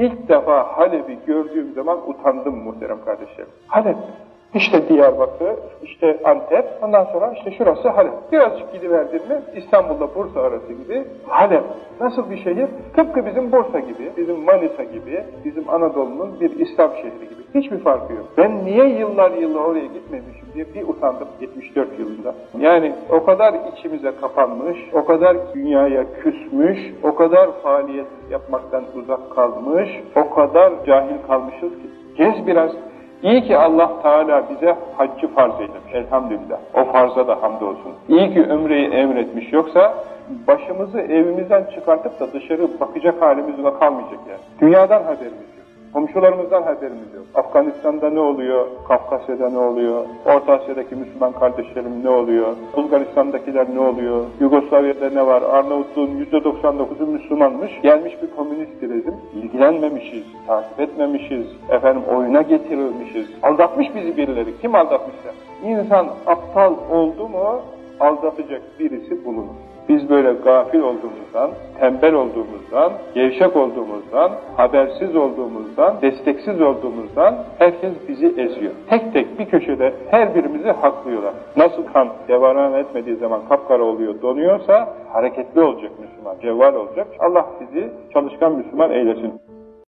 İlk defa Halep'i gördüğüm zaman utandım muhterem kardeşlerim. Halep. İşte Diyarbakır, işte Antep, ondan sonra işte şurası Halep. Birazcık gidiverdim mi İstanbul'la Bursa arası gibi Halep. Nasıl bir şehir? Tıpkı bizim Bursa gibi, bizim Manisa gibi, bizim Anadolu'nun bir İslam şehri gibi. Hiçbir farkı yok. Ben niye yıllar yıllar oraya gitmemişim diye bir utandım 74 yılında. Yani o kadar içimize kapanmış, o kadar dünyaya küsmüş, o kadar faaliyet yapmaktan uzak kalmış, o kadar cahil kalmışız ki. Gez biraz, İyi ki Allah Teala bize haccı farz eylemiş. Elhamdülillah. O farza da hamdolsun. İyi ki ömreyi emretmiş. Yoksa başımızı evimizden çıkartıp da dışarı bakacak halimiz kalmayacak yani. Dünyadan haberimiz. Komşularımızdan haberimiz yok. Afganistan'da ne oluyor? Kafkasya'da ne oluyor? Orta Asya'daki Müslüman kardeşlerim ne oluyor? Bulgaristan'dakiler ne oluyor? Yugoslavya'da ne var? Arnavutluğun %99'u Müslümanmış. Gelmiş bir komünist rejim. İlgilenmemişiz, takip etmemişiz. Efendim oyuna getirilmişiz. Aldatmış bizi birileri. Kim aldatmışsa? İnsan aptal oldu mu aldatacak birisi bulunur. Biz böyle gafil olduğumuzdan, tembel olduğumuzdan, gevşek olduğumuzdan, habersiz olduğumuzdan, desteksiz olduğumuzdan herkes bizi eziyor. Tek tek bir köşede her birimizi haklıyorlar. Nasıl kan devam etmediği zaman kapkara oluyor, donuyorsa hareketli olacak Müslüman, cevval olacak. Allah bizi çalışkan Müslüman eylesin.